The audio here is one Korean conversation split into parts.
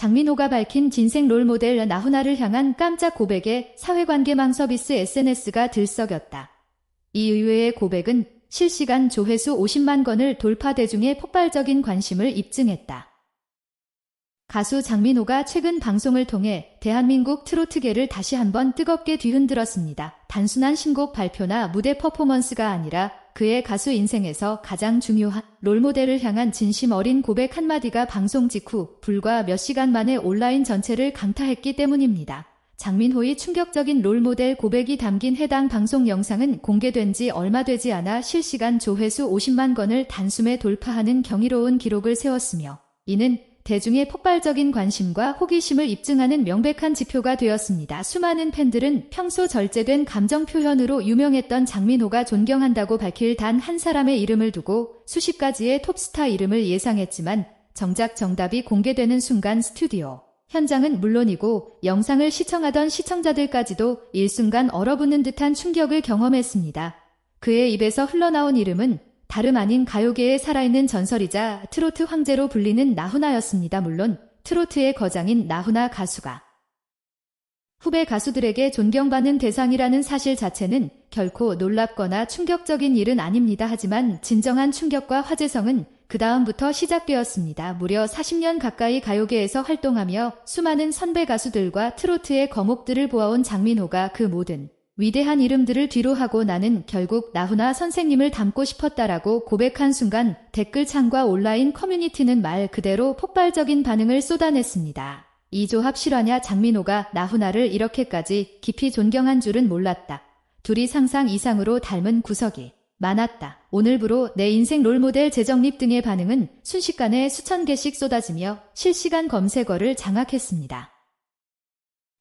장민호가 밝힌 진생 롤모델 나훈아를 향한 깜짝 고백에 사회관계망 서비스 SNS가 들썩였다. 이 의외의 고백은 실시간 조회수 50만 건을 돌파 대중의 폭발적인 관심을 입증했다. 가수 장민호가 최근 방송을 통해 대한민국 트로트계를 다시 한번 뜨겁게 뒤흔들었습니다. 단순한 신곡 발표나 무대 퍼포먼스가 아니라 그의 가수 인생에서 가장 중요한 롤모델을 향한 진심 어린 고백 한마디가 방송 직후 불과 몇 시간 만에 온라인 전체를 강타했기 때문입니다. 장민호의 충격적인 롤모델 고백이 담긴 해당 방송 영상은 공개된 지 얼마 되지 않아 실시간 조회수 50만 건을 단숨에 돌파하는 경이로운 기록을 세웠으며 이는 대중의 폭발적인 관심과 호기심을 입증하는 명백한 지표가 되었습니다. 수많은 팬들은 평소 절제된 감정 표현으로 유명했던 장민호가 존경한다고 밝힐 단 한 사람의 이름을 두고 수십 가지의 톱스타 이름을 예상했지만 정작 정답이 공개되는 순간 스튜디오 현장은 물론이고 영상을 시청하던 시청자들까지도 일순간 얼어붙는 듯한 충격을 경험했습니다. 그의 입에서 흘러나온 이름은 다름 아닌 가요계의 살아있는 전설이자 트로트 황제로 불리는 나훈아였습니다. 물론 트로트의 거장인 나훈아 가수가 후배 가수들에게 존경받는 대상이라는 사실 자체는 결코 놀랍거나 충격적인 일은 아닙니다. 하지만 진정한 충격과 화제성은 그 다음부터 시작되었습니다. 무려 40년 가까이 가요계에서 활동하며 수많은 선배 가수들과 트로트의 거목들을 보아온 장민호가 그 모든 위대한 이름들을 뒤로 하고 나는 결국 나훈아 선생님을 닮고 싶었다라고 고백한 순간 댓글창과 온라인 커뮤니티는 말 그대로 폭발적인 반응을 쏟아냈습니다. 이 조합 실화냐 장민호가 나훈아를 이렇게까지 깊이 존경한 줄은 몰랐다. 둘이 상상 이상으로 닮은 구석이 많았다. 오늘부로 내 인생 롤모델 재정립 등의 반응은 순식간에 수천 개씩 쏟아지며 실시간 검색어를 장악했습니다.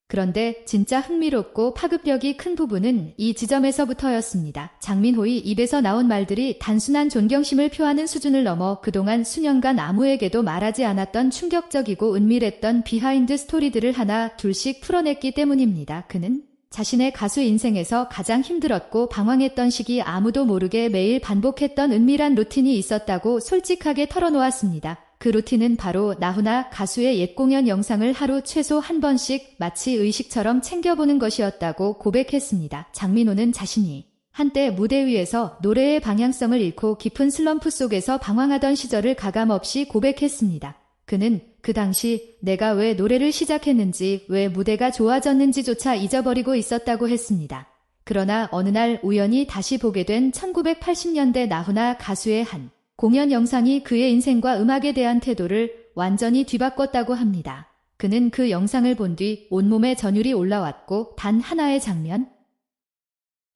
그런데 진짜 흥미롭고 파급력이 큰 부분은 이 지점에서부터였습니다. 장민호의 입에서 나온 말들이 단순한 존경심을 표하는 수준을 넘어 그동안 수년간 아무에게도 말하지 않았던 충격적이고 은밀했던 비하인드 스토리들을 하나 둘씩 풀어냈기 때문입니다. 그는 자신의 가수 인생에서 가장 힘들었고 방황했던 시기 아무도 모르게 매일 반복했던 은밀한 루틴이 있었다고 솔직하게 털어놓았습니다. 그 루틴은 바로 나훈아 가수의 옛 공연 영상을 하루 최소 한 번씩 마치 의식처럼 챙겨보는 것이었다고 고백했습니다. 장민호는 자신이 한때 무대 위에서 노래의 방향성을 잃고 깊은 슬럼프 속에서 방황하던 시절을 가감없이 고백했습니다. 그는 그 당시 내가 왜 노래를 시작했는지 왜 무대가 좋아졌는지조차 잊어버리고 있었다고 했습니다. 그러나 어느 날 우연히 다시 보게 된 1980년대 나훈아 가수의 한 공연 영상이 그의 인생과 음악에 대한 태도를 완전히 뒤바꿨다고 합니다. 그는 그 영상을 본 뒤 온몸에 전율이 올라왔고 단 하나의 장면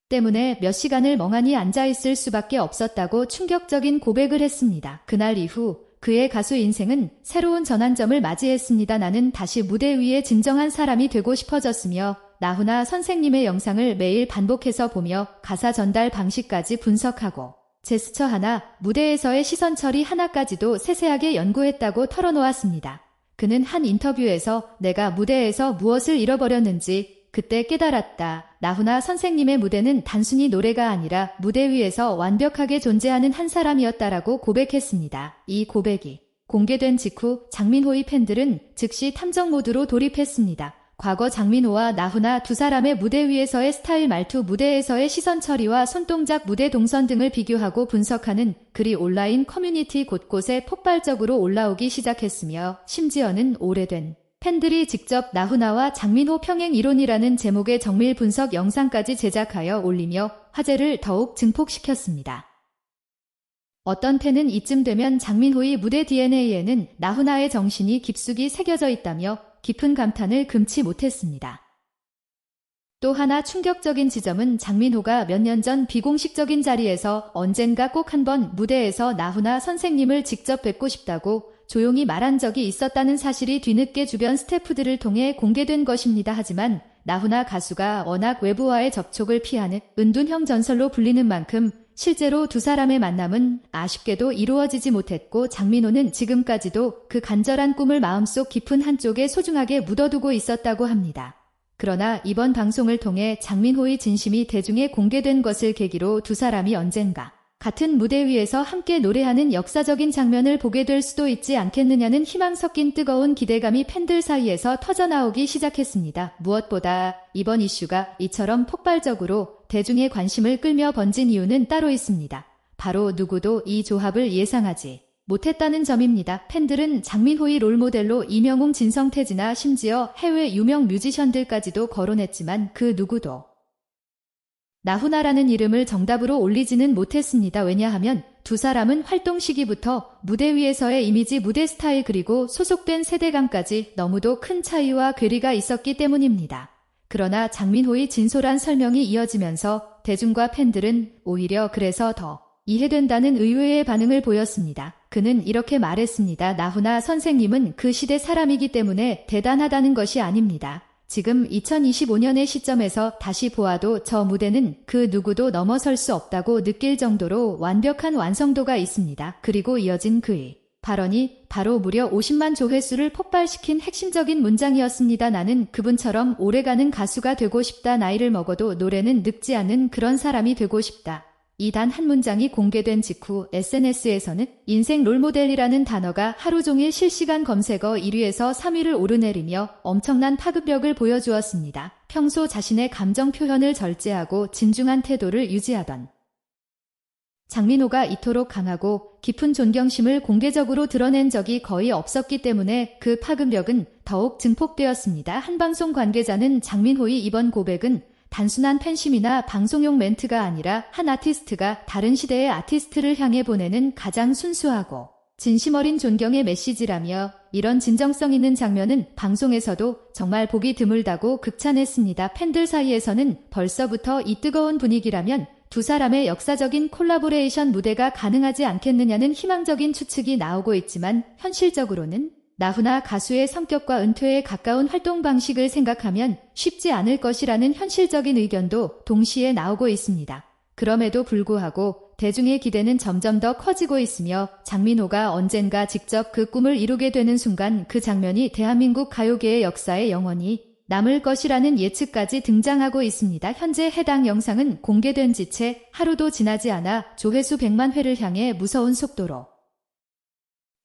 때문에 몇 시간을 멍하니 앉아있을 수밖에 없었다고 충격적인 고백을 했습니다. 그날 이후 그의 가수 인생은 새로운 전환점을 맞이했습니다. 나는 다시 무대 위에 진정한 사람이 되고 싶어졌으며 나훈아 선생님의 영상을 매일 반복해서 보며 가사 전달 방식까지 분석하고 제스처 하나, 무대에서의 시선 처리 하나까지도 세세하게 연구했다고 털어놓았습니다. 그는 한 인터뷰에서 내가 무대에서 무엇을 잃어버렸는지 그때 깨달았다. 나훈아 선생님의 무대는 단순히 노래가 아니라 무대 위에서 완벽하게 존재하는 한 사람이었다라고 고백했습니다. 이 고백이 공개된 직후 장민호의 팬들은 즉시 탐정 모드로 돌입했습니다. 과거 장민호와 나훈아 두 사람의 무대 위에서의 스타일 말투 무대에서의 시선 처리와 손동작 무대 동선 등을 비교하고 분석하는 글이 온라인 커뮤니티 곳곳에 폭발적으로 올라오기 시작했으며 심지어는 오래된 팬들이 직접 나훈아와 장민호 평행 이론이라는 제목의 정밀 분석 영상까지 제작하여 올리며 화제를 더욱 증폭시켰습니다. 어떤 팬은 이쯤 되면 장민호의 무대 DNA에는 나훈아의 정신이 깊숙이 새겨져 있다며 깊은 감탄을 금치 못했습니다. 또 하나 충격적인 지점은 장민호가 몇 년 전 비공식적인 자리에서 언젠가 꼭 한번 무대에서 나훈아 선생님을 직접 뵙고 싶다고 조용히 말한 적이 있었다는 사실이 뒤늦게 주변 스태프들을 통해 공개된 것입니다. 하지만 나훈아 가수가 워낙 외부와의 접촉을 피하는 은둔형 전설로 불리는 만큼 실제로 두 사람의 만남은 아쉽게도 이루어지지 못했고 장민호는 지금까지도 그 간절한 꿈을 마음속 깊은 한쪽에 소중하게 묻어두고 있었다고 합니다. 그러나 이번 방송을 통해 장민호의 진심이 대중에 공개된 것을 계기로 두 사람이 언젠가 같은 무대 위에서 함께 노래하는 역사적인 장면을 보게 될 수도 있지 않겠느냐는 희망 섞인 뜨거운 기대감이 팬들 사이에서 터져나오기 시작했습니다. 무엇보다 이번 이슈가 이처럼 폭발적으로 대중의 관심을 끌며 번진 이유는 따로 있습니다. 바로 누구도 이 조합을 예상하지 못했다는 점입니다. 팬들은 장민호의 롤모델로 이명웅 진성태지나 심지어 해외 유명 뮤지션들까지도 거론했지만 그 누구도 나훈아라는 이름을 정답으로 올리지는 못했습니다. 왜냐하면 두 사람은 활동 시기부터 무대 위에서의 이미지, 무대 스타일 그리고 소속된 세대감까지 너무도 큰 차이와 괴리가 있었기 때문입니다. 그러나 장민호의 진솔한 설명이 이어지면서 대중과 팬들은 오히려 그래서 더 이해된다는 의외의 반응을 보였습니다. 그는 이렇게 말했습니다. 나훈아 선생님은 그 시대 사람이기 때문에 대단하다는 것이 아닙니다. 지금 2025년의 시점에서 다시 보아도 저 무대는 그 누구도 넘어설 수 없다고 느낄 정도로 완벽한 완성도가 있습니다. 그리고 이어진 그의 발언이 바로 무려 50만 조회수를 폭발시킨 핵심적인 문장이었습니다. 나는 그분처럼 오래가는 가수가 되고 싶다. 나이를 먹어도 노래는 늙지 않는 그런 사람이 되고 싶다. 이 단 한 문장이 공개된 직후 SNS에서는 인생 롤모델이라는 단어가 하루 종일 실시간 검색어 1위에서 3위를 오르내리며 엄청난 파급력을 보여주었습니다. 평소 자신의 감정 표현을 절제하고 진중한 태도를 유지하던 장민호가 이토록 강하고 깊은 존경심을 공개적으로 드러낸 적이 거의 없었기 때문에 그 파급력은 더욱 증폭되었습니다. 한 방송 관계자는 장민호의 이번 고백은 단순한 팬심이나 방송용 멘트가 아니라 한 아티스트가 다른 시대의 아티스트를 향해 보내는 가장 순수하고 진심 어린 존경의 메시지라며 이런 진정성 있는 장면은 방송에서도 정말 보기 드물다고 극찬했습니다. 팬들 사이에서는 벌써부터 이 뜨거운 분위기라면 두 사람의 역사적인 콜라보레이션 무대가 가능하지 않겠느냐는 희망적인 추측이 나오고 있지만 현실적으로는 나훈아 가수의 성격과 은퇴에 가까운 활동 방식을 생각하면 쉽지 않을 것이라는 현실적인 의견도 동시에 나오고 있습니다. 그럼에도 불구하고 대중의 기대는 점점 더 커지고 있으며 장민호가 언젠가 직접 그 꿈을 이루게 되는 순간 그 장면이 대한민국 가요계의 역사에 영원히 남을 것이라는 예측까지 등장하고 있습니다. 현재 해당 영상은 공개된 지 채 하루도 지나지 않아 조회수 100만 회를 향해 무서운 속도로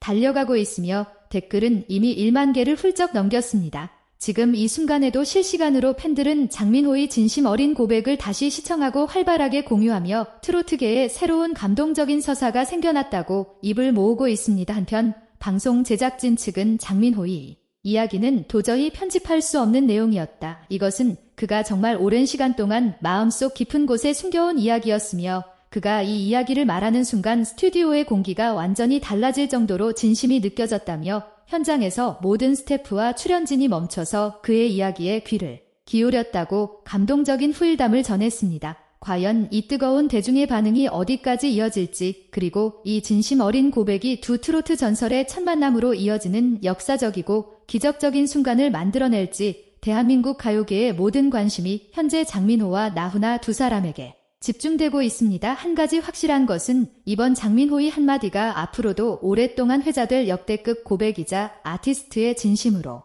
달려가고 있으며 댓글은 이미 1만 개를 훌쩍 넘겼습니다. 지금 이 순간에도 실시간으로 팬들은 장민호의 진심 어린 고백을 다시 시청하고 활발하게 공유하며 트로트계에 새로운 감동적인 서사가 생겨났다고 입을 모으고 있습니다. 한편 방송 제작진 측은 장민호의 이야기는 도저히 편집할 수 없는 내용이었다. 이것은 그가 정말 오랜 시간 동안 마음속 깊은 곳에 숨겨온 이야기였으며 그가 이 이야기를 말하는 순간 스튜디오의 공기가 완전히 달라질 정도로 진심이 느껴졌다며 현장에서 모든 스태프와 출연진이 멈춰서 그의 이야기에 귀를 기울였다고 감동적인 후일담을 전했습니다. 과연 이 뜨거운 대중의 반응이 어디까지 이어질지 그리고 이 진심 어린 고백이 두 트로트 전설의 첫 만남으로 이어지는 역사적이고 기적적인 순간을 만들어낼지 대한민국 가요계의 모든 관심이 현재 장민호와 나훈아 두 사람에게 집중되고 있습니다. 한 가지 확실한 것은 이번 장민호의 한마디가 앞으로도 오랫동안 회자될 역대급 고백이자 아티스트의 진심으로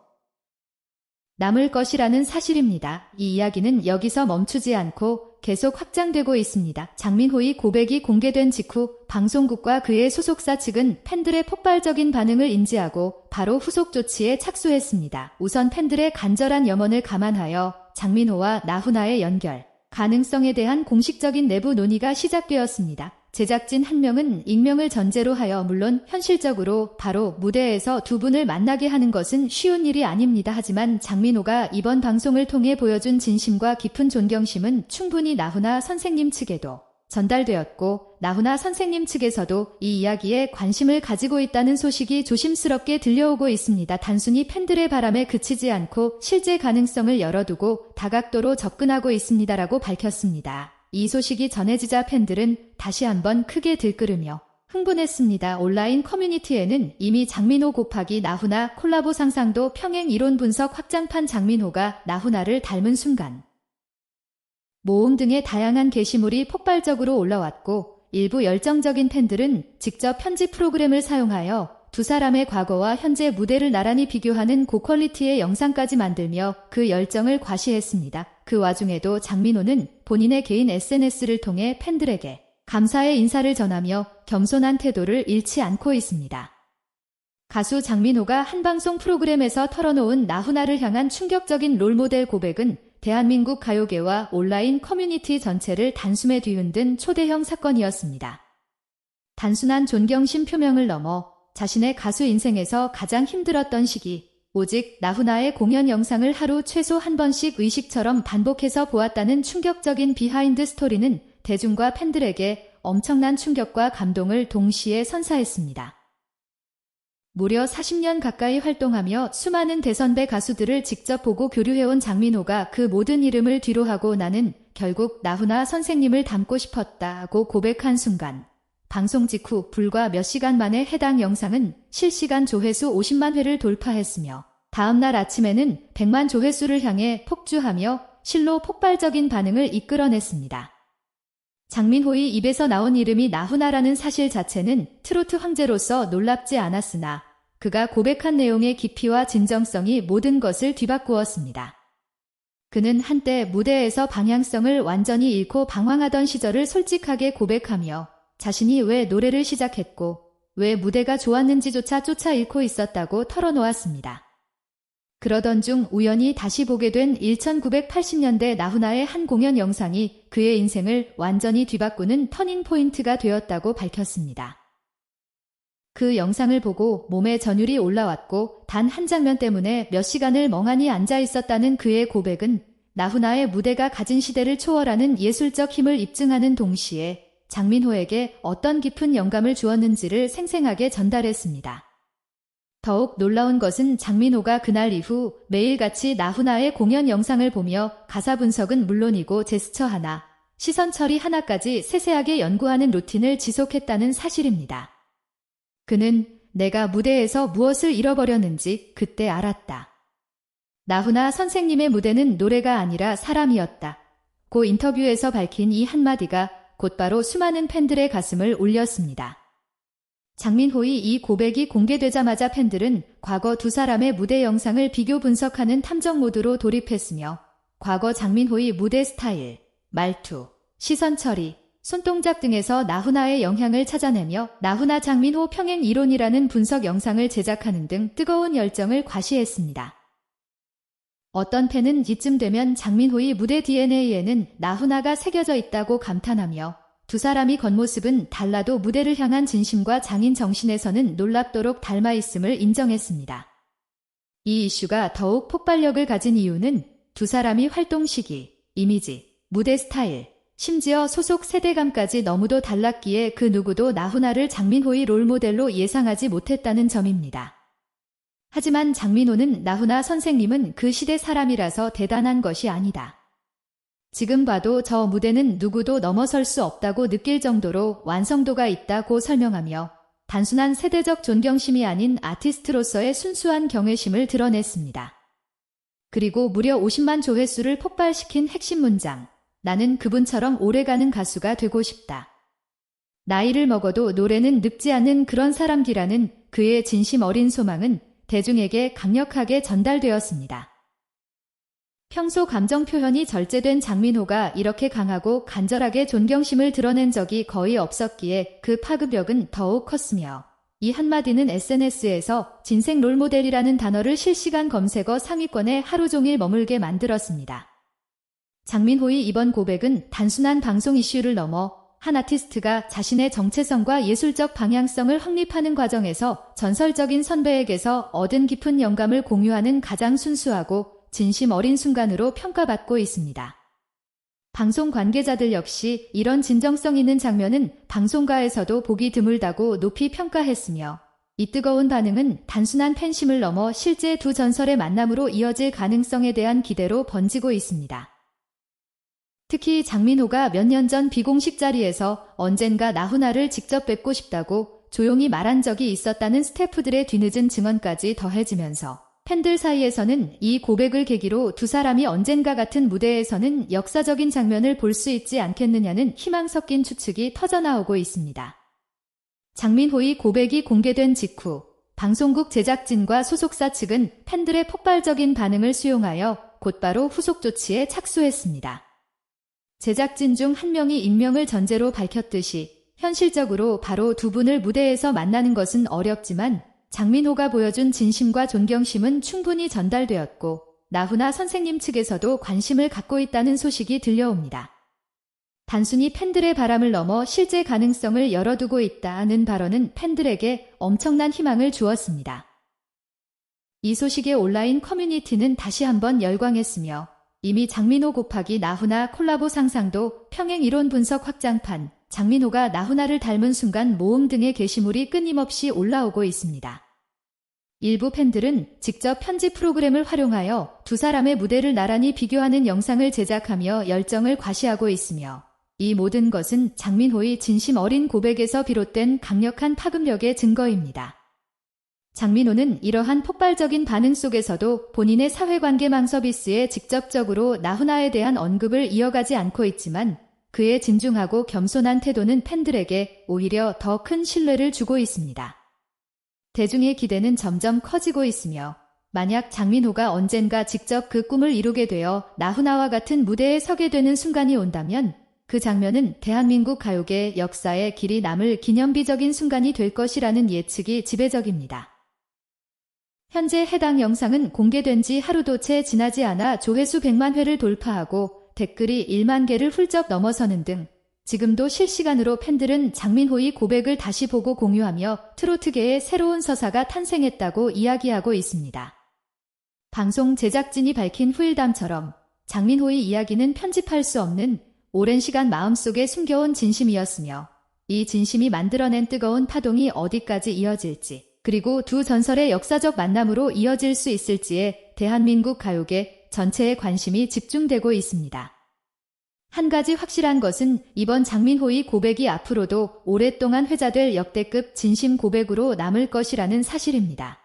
남을 것이라는 사실입니다. 이 이야기는 여기서 멈추지 않고 계속 확장되고 있습니다. 장민호의 고백이 공개된 직후 방송국과 그의 소속사 측은 팬들의 폭발적인 반응을 인지하고 바로 후속 조치에 착수했습니다. 우선 팬들의 간절한 염원을 감안하여 장민호와 나훈아의 연결, 가능성에 대한 공식적인 내부 논의가 시작되었습니다. 제작진 한 명은 익명을 전제로 하여 물론 현실적으로 바로 무대에서 두 분을 만나게 하는 것은 쉬운 일이 아닙니다. 하지만 장민호가 이번 방송을 통해 보여준 진심과 깊은 존경심은 충분히 나훈아 선생님 측에도 전달되었고 나훈아 선생님 측에서도 이 이야기에 관심을 가지고 있다는 소식이 조심스럽게 들려오고 있습니다. 단순히 팬들의 바람에 그치지 않고 실제 가능성을 열어두고 다각도로 접근하고 있습니다라고 밝혔습니다. 이 소식이 전해지자 팬들은 다시 한번 크게 들끓으며 흥분했습니다. 온라인 커뮤니티에는 이미 장민호 곱하기 나훈아 콜라보 상상도 평행 이론 분석 확장판 장민호가 나훈아를 닮은 순간 모음 등의 다양한 게시물이 폭발적으로 올라왔고 일부 열정적인 팬들은 직접 편집 프로그램을 사용하여 두 사람의 과거와 현재 무대를 나란히 비교하는 고퀄리티의 영상까지 만들며 그 열정을 과시했습니다. 그 와중에도 장민호는 본인의 개인 SNS를 통해 팬들에게 감사의 인사를 전하며 겸손한 태도를 잃지 않고 있습니다. 가수 장민호가 한 방송 프로그램에서 털어놓은 나훈아를 향한 충격적인 롤모델 고백은 대한민국 가요계와 온라인 커뮤니티 전체를 단숨에 뒤흔든 초대형 사건이었습니다. 단순한 존경심 표명을 넘어 자신의 가수 인생에서 가장 힘들었던 시기, 오직 나훈아의 공연 영상을 하루 최소 한 번씩 의식처럼 반복해서 보았다는 충격적인 비하인드 스토리는 대중과 팬들에게 엄청난 충격과 감동을 동시에 선사했습니다. 무려 40년 가까이 활동하며 수많은 대선배 가수들을 직접 보고 교류해온 장민호가 그 모든 이름을 뒤로하고 나는 결국 나훈아 선생님을 닮고 싶었다고 고백한 순간 방송 직후 불과 몇 시간 만에 해당 영상은 실시간 조회수 50만 회를 돌파했으며 다음날 아침에는 100만 조회수를 향해 폭주하며 실로 폭발적인 반응을 이끌어냈습니다. 장민호의 입에서 나온 이름이 나훈아라는 사실 자체는 트로트 황제로서 놀랍지 않았으나 그가 고백한 내용의 깊이와 진정성이 모든 것을 뒤바꾸었습니다. 그는 한때 무대에서 방향성을 완전히 잃고 방황하던 시절을 솔직하게 고백하며 자신이 왜 노래를 시작했고 왜 무대가 좋았는지조차 쫓아 잃고 있었다고 털어놓았습니다. 그러던 중 우연히 다시 보게 된 1980년대 나훈아의 한 공연 영상이 그의 인생을 완전히 뒤바꾸는 터닝 포인트가 되었다고 밝혔습니다. 그 영상을 보고 몸에 전율이 올라왔고 단 한 장면 때문에 몇 시간을 멍하니 앉아 있었다는 그의 고백은 나훈아의 무대가 가진 시대를 초월하는 예술적 힘을 입증하는 동시에 장민호에게 어떤 깊은 영감을 주었는지를 생생하게 전달했습니다. 더욱 놀라운 것은 장민호가 그날 이후 매일같이 나훈아의 공연 영상을 보며 가사 분석은 물론이고 제스처 하나, 시선 처리 하나까지 세세하게 연구하는 루틴을 지속했다는 사실입니다. 그는 내가 무대에서 무엇을 잃어버렸는지 그때 알았다. 나훈아 선생님의 무대는 노래가 아니라 사람이었다. 고 인터뷰에서 밝힌 이 한마디가 곧바로 수많은 팬들의 가슴을 울렸습니다. 장민호의 이 고백이 공개되자마자 팬들은 과거 두 사람의 무대 영상을 비교 분석하는 탐정 모드로 돌입했으며 과거 장민호의 무대 스타일, 말투, 시선 처리, 손동작 등에서 나훈아의 영향을 찾아내며 나훈아 장민호 평행 이론이라는 분석 영상을 제작하는 등 뜨거운 열정을 과시했습니다. 어떤 팬은 이쯤 되면 장민호의 무대 DNA에는 나훈아가 새겨져 있다고 감탄하며 두 사람이 겉모습은 달라도 무대를 향한 진심과 장인 정신에서는 놀랍도록 닮아 있음을 인정했습니다. 이 이슈가 더욱 폭발력을 가진 이유는 두 사람이 활동 시기, 이미지, 무대 스타일, 심지어 소속 세대감까지 너무도 달랐기에 그 누구도 나훈아를 장민호의 롤모델로 예상하지 못했다는 점입니다. 하지만 장민호는 나훈아 선생님은 그 시대 사람이라서 대단한 것이 아니다. 지금 봐도 저 무대는 누구도 넘어설 수 없다고 느낄 정도로 완성도가 있다고 설명하며 단순한 세대적 존경심이 아닌 아티스트로서의 순수한 경외심을 드러냈습니다. 그리고 무려 50만 조회수를 폭발시킨 핵심 문장. 나는 그분처럼 오래가는 가수가 되고 싶다. 나이를 먹어도 노래는 늙지 않는 그런 사람기라는 그의 진심 어린 소망은 대중에게 강력하게 전달되었습니다. 평소 감정 표현이 절제된 장민호가 이렇게 강하고 간절하게 존경심을 드러낸 적이 거의 없었기에 그 파급력은 더욱 컸으며 이 한마디는 SNS에서 진생 롤모델이라는 단어를 실시간 검색어 상위권에 하루 종일 머물게 만들었습니다. 장민호의 이번 고백은 단순한 방송 이슈를 넘어 한 아티스트가 자신의 정체성과 예술적 방향성을 확립하는 과정에서 전설적인 선배에게서 얻은 깊은 영감을 공유하는 가장 순수하고 진심 어린 순간으로 평가받고 있습니다. 방송 관계자들 역시 이런 진정성 있는 장면은 방송가에서도 보기 드물다고 높이 평가했으며 이 뜨거운 반응은 단순한 팬심을 넘어 실제 두 전설의 만남으로 이어질 가능성에 대한 기대로 번지고 있습니다. 특히 장민호가 몇 년 전 비공식 자리에서 언젠가 나훈아를 직접 뵙고 싶다고 조용히 말한 적이 있었다는 스태프들의 뒤늦은 증언까지 더해지면서 팬들 사이에서는 이 고백을 계기로 두 사람이 언젠가 같은 무대에서는 역사적인 장면을 볼 수 있지 않겠느냐는 희망 섞인 추측이 터져나오고 있습니다. 장민호의 고백이 공개된 직후 방송국 제작진과 소속사 측은 팬들의 폭발적인 반응을 수용하여 곧바로 후속 조치에 착수했습니다. 제작진 중 한 명이 익명을 전제로 밝혔듯이 현실적으로 바로 두 분을 무대에서 만나는 것은 어렵지만 장민호가 보여준 진심과 존경심은 충분히 전달되었고 나훈아 선생님 측에서도 관심을 갖고 있다는 소식이 들려옵니다. 단순히 팬들의 바람을 넘어 실제 가능성을 열어두고 있다는 발언은 팬들에게 엄청난 희망을 주었습니다. 이 소식에 온라인 커뮤니티는 다시 한번 열광했으며 이미 장민호 곱하기 나훈아 콜라보 상상도 평행 이론 분석 확장판, 장민호가 나훈아를 닮은 순간 모음 등의 게시물이 끊임없이 올라오고 있습니다. 일부 팬들은 직접 편집 프로그램을 활용하여 두 사람의 무대를 나란히 비교하는 영상을 제작하며 열정을 과시하고 있으며 이 모든 것은 장민호의 진심 어린 고백에서 비롯된 강력한 파급력의 증거입니다. 장민호는 이러한 폭발적인 반응 속에서도 본인의 사회관계 망 서비스에 직접적으로 나훈아에 대한 언급을 이어가지 않고 있지만 그의 진중하고 겸손한 태도는 팬들에게 오히려 더 큰 신뢰를 주고 있습니다. 대중의 기대는 점점 커지고 있으며 만약 장민호가 언젠가 직접 그 꿈을 이루게 되어 나훈아와 같은 무대에 서게 되는 순간이 온다면 그 장면은 대한민국 가요계 역사에 길이 남을 기념비적인 순간이 될 것이라는 예측이 지배적입니다. 현재 해당 영상은 공개된 지 하루도 채 지나지 않아 조회수 100만 회를 돌파하고 댓글이 1만 개를 훌쩍 넘어서는 등 지금도 실시간으로 팬들은 장민호의 고백을 다시 보고 공유하며 트로트계의 새로운 서사가 탄생했다고 이야기하고 있습니다. 방송 제작진이 밝힌 후일담처럼 장민호의 이야기는 편집할 수 없는 오랜 시간 마음속에 숨겨온 진심이었으며 이 진심이 만들어낸 뜨거운 파동이 어디까지 이어질지 그리고 두 전설의 역사적 만남으로 이어질 수 있을지에 대한민국 가요계 전체의 관심이 집중되고 있습니다. 한 가지 확실한 것은 이번 장민호의 고백이 앞으로도 오랫동안 회자될 역대급 진심 고백으로 남을 것이라는 사실입니다.